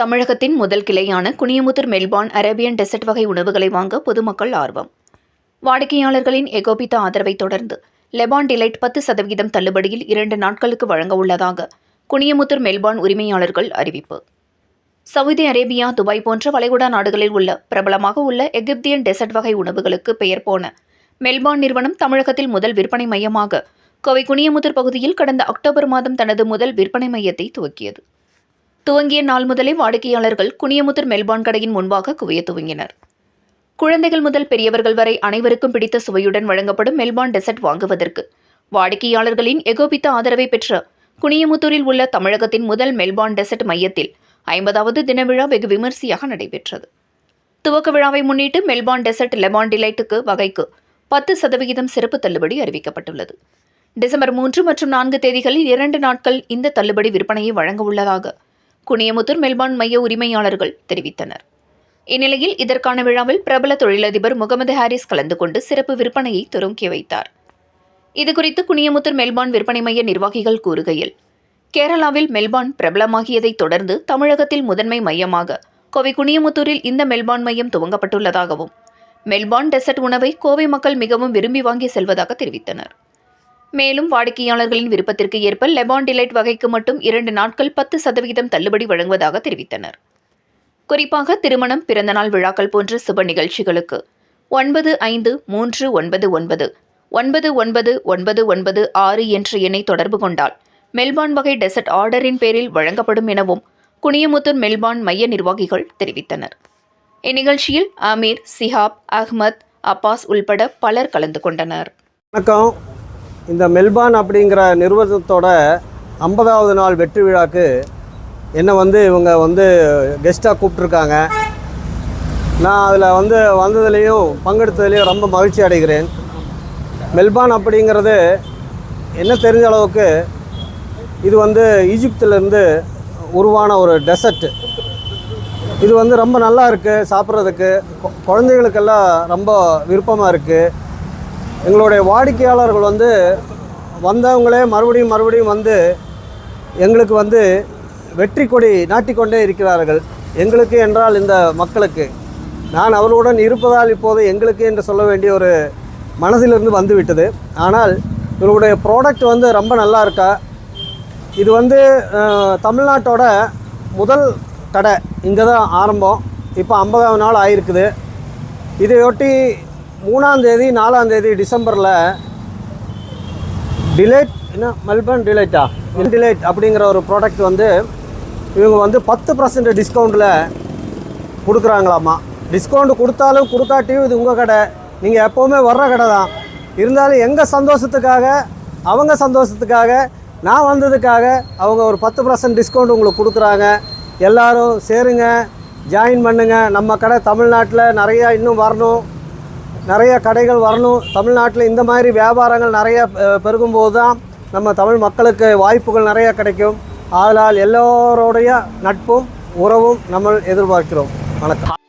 தமிழகத்தின் முதல் கிளையான குனியமுத்தூர் மெல்பார்ன் அரேபியன் டெசர்ட் வகை உணவுகளை வாங்க பொதுமக்கள் ஆர்வம். வாடிக்கையாளர்களின் எகோபித்த ஆதரவை தொடர்ந்து லெபான் டிலைட் பத்து சதவீதம் தள்ளுபடியில் இரண்டு நாட்களுக்கு வழங்க உள்ளதாக குனியமுத்தூர் மெல்பார்ன் உரிமையாளர்கள் அறிவிப்பு. சவுதி அரேபியா துபாய் போன்ற வளைகுடா நாடுகளில் உள்ள பிரபலமாக உள்ள எகிப்தியன் டெசர்ட் வகை உணவுகளுக்கு பெயர் போன மெல்பார்ன் நிறுவனம் தமிழகத்தில் முதல் விற்பனை மையமாக கோவை குனியமுத்தூர் பகுதியில் கடந்த அக்டோபர் மாதம் தனது முதல் விற்பனை மையத்தை துவக்கியது. துவங்கிய நாள் முதலே வாடிக்கையாளர்கள் குனியமுத்தூர் மெல்பான் கடையின் முன்பாக குவிய துவங்கினர். குழந்தைகள் முதல் பெரியவர்கள் வரை அனைவருக்கும் பிடித்த சுவையுடன் வழங்கப்படும் மெல்பார்ன் டெசர்ட் வாங்குவதற்கு வாடிக்கையாளர்களின் எகோபித்த ஆதரவை பெற்ற குனியமுத்தூரில் உள்ள தமிழகத்தின் முதல் மெல்பார்ன் டெசர்ட் மையத்தில் ஐம்பதாவது தின விழா வெகு விமரிசையாக நடைபெற்றது. துவக்க விழாவை முன்னிட்டு மெல்பார்ன் டெசர்ட் லெபான் டிலைட்டுக்கு வகைக்கு பத்து சதவிகிதம் சிறப்பு தள்ளுபடி அறிவிக்கப்பட்டுள்ளது. டிசம்பர் மூன்று மற்றும் நான்கு தேதிகளில் இரண்டு நாட்கள் இந்த தள்ளுபடி விற்பனையை வழங்க உள்ளதாக குனியமுத்தூர் மெல்பான் மைய உரிமையாளர்கள் தெரிவித்தனர். இந்நிலையில் இதற்கான விழாவில் பிரபல தொழிலதிபர் முகமது ஹாரிஸ் கலந்து கொண்டு சிறப்பு விற்பனையை துவக்கி வைத்தார். இதுகுறித்து குனியமுத்தூர் மெல்பான் விற்பனை மைய நிர்வாகிகள் கூறுகையில் கேரளாவில் மெல்பார்ன் பிரபலமாகியதைத் தொடர்ந்து தமிழகத்தில் முதன்மை மையமாக கோவை குனியமுத்தூரில் இந்த மெல்பான் மையம் துவங்கப்பட்டுள்ளதாகவும் மெல்பார்ன் டெசர்ட் உணவை கோவை மக்கள் மிகவும் விரும்பி வாங்கி செல்வதாக தெரிவித்தனர். மேலும் வாடிக்கையாளர்களின் விருப்பத்திற்கு ஏற்ப லெபான் டிலைட் வகைக்கு மட்டும் இரண்டு நாட்கள் பத்து சதவிகிதம் தள்ளுபடி வழங்குவதாக தெரிவித்தனர். குறிப்பாக திருமணம் பிறந்தநாள் விழாக்கள் போன்ற சுப நிகழ்ச்சிகளுக்கு ஒன்பது ஐந்து மூன்று ஒன்பது ஒன்பது ஒன்பது ஒன்பது ஒன்பது ஒன்பது ஆறு என்ற எண்ணை தொடர்பு கொண்டால் மெல்பார்ன் வகை டெசர்ட் ஆர்டரின் பேரில் வழங்கப்படும் எனவும் குனியமுத்தூர் மெல்பான் மைய நிர்வாகிகள் தெரிவித்தனர். இந்நிகழ்ச்சியில் அமீர் சிஹாப் அஹ்மத் அப்பாஸ் உள்பட பலர் கலந்து கொண்டனர். வணக்கம். இந்த மெல்பார்ன் அப்படிங்கிற நிறுவனத்தோட ஐம்பதாவது நாள் வெற்றி விழாக்கு என்னை வந்து இவங்க வந்து கெஸ்ட்டாக கூப்பிட்ருக்காங்க நான் அதில் வந்து வந்ததுலேயும் பங்கெடுத்ததுலேயும் ரொம்ப மகிழ்ச்சி அடைகிறேன். மெல்பான் அப்படிங்கிறது என்ன தெரிஞ்ச அளவுக்கு இது வந்து ஈஜிப்திலேருந்து உருவான ஒரு டெசர்ட். இது வந்து ரொம்ப நல்லா இருக்குது சாப்பிட்றதுக்கு. குழந்தைகளுக்கெல்லாம் ரொம்ப விருப்பமாக இருக்குது எங்களுடைய வாடிக்கையாளர்கள் வந்து வந்தவங்களே மறுபடியும் மறுபடியும் வந்து எங்களுக்கு வந்து வெற்றி கொடி நாட்டிக்கொண்டே இருக்கிறார்கள். எங்களுக்கு என்றால் இந்த மக்களுக்கு. நான் அவர்களுடன் இருப்பதால் இப்போது எங்களுக்கு என்று சொல்ல வேண்டிய ஒரு மனதிலிருந்து வந்துவிட்டது. ஆனால் இவருடைய ப்ராடக்ட் வந்து ரொம்ப நல்லா இருக்கா? இது வந்து தமிழ்நாட்டோட முதல் கடை. இங்கே தான் ஆரம்பம். இப்போ ஐம்பதாவது நாள் ஆயிருக்குது. இதையொட்டி மூணாந்தேதி நாலாந்தேதி டிசம்பரில் டிலைட் என்ன மெல்பர்ன் டிலைட்டா டிலைட் அப்படிங்கிற ஒரு ப்ராடக்ட் வந்து இவங்க வந்து பத்து பர்சன்ட் டிஸ்கவுண்ட்டில் கொடுக்குறாங்களாம்மா டிஸ்கவுண்ட் கொடுத்தாலும் கொடுக்காட்டியும் இது உங்கள் கடை. நீங்கள் எப்போவுமே வர்ற கடை தான். இருந்தாலும் எங்கள் சந்தோஷத்துக்காக அவங்க சந்தோஷத்துக்காக நான் வந்ததுக்காக அவங்க ஒரு பத்து பர்சன்ட் டிஸ்கவுண்ட் உங்களுக்கு கொடுக்குறாங்க. எல்லோரும் சேருங்க ஜாயின் பண்ணுங்கள் நம்ம கடை தமிழ்நாட்டில் நிறையா இன்னும் வரணும். நிறைய கடைகள் வரணும். தமிழ்நாட்டில் இந்த மாதிரி வியாபாரங்கள் நிறைய பெருகும்போது தான் நம்ம தமிழ் மக்களுக்கு வாய்ப்புகள் நிறைய கிடைக்கும். ஆதலால் எல்லோருடைய நட்பும் உறவும் நம்ம எதிர்பார்க்கிறோம். வணக்கம்.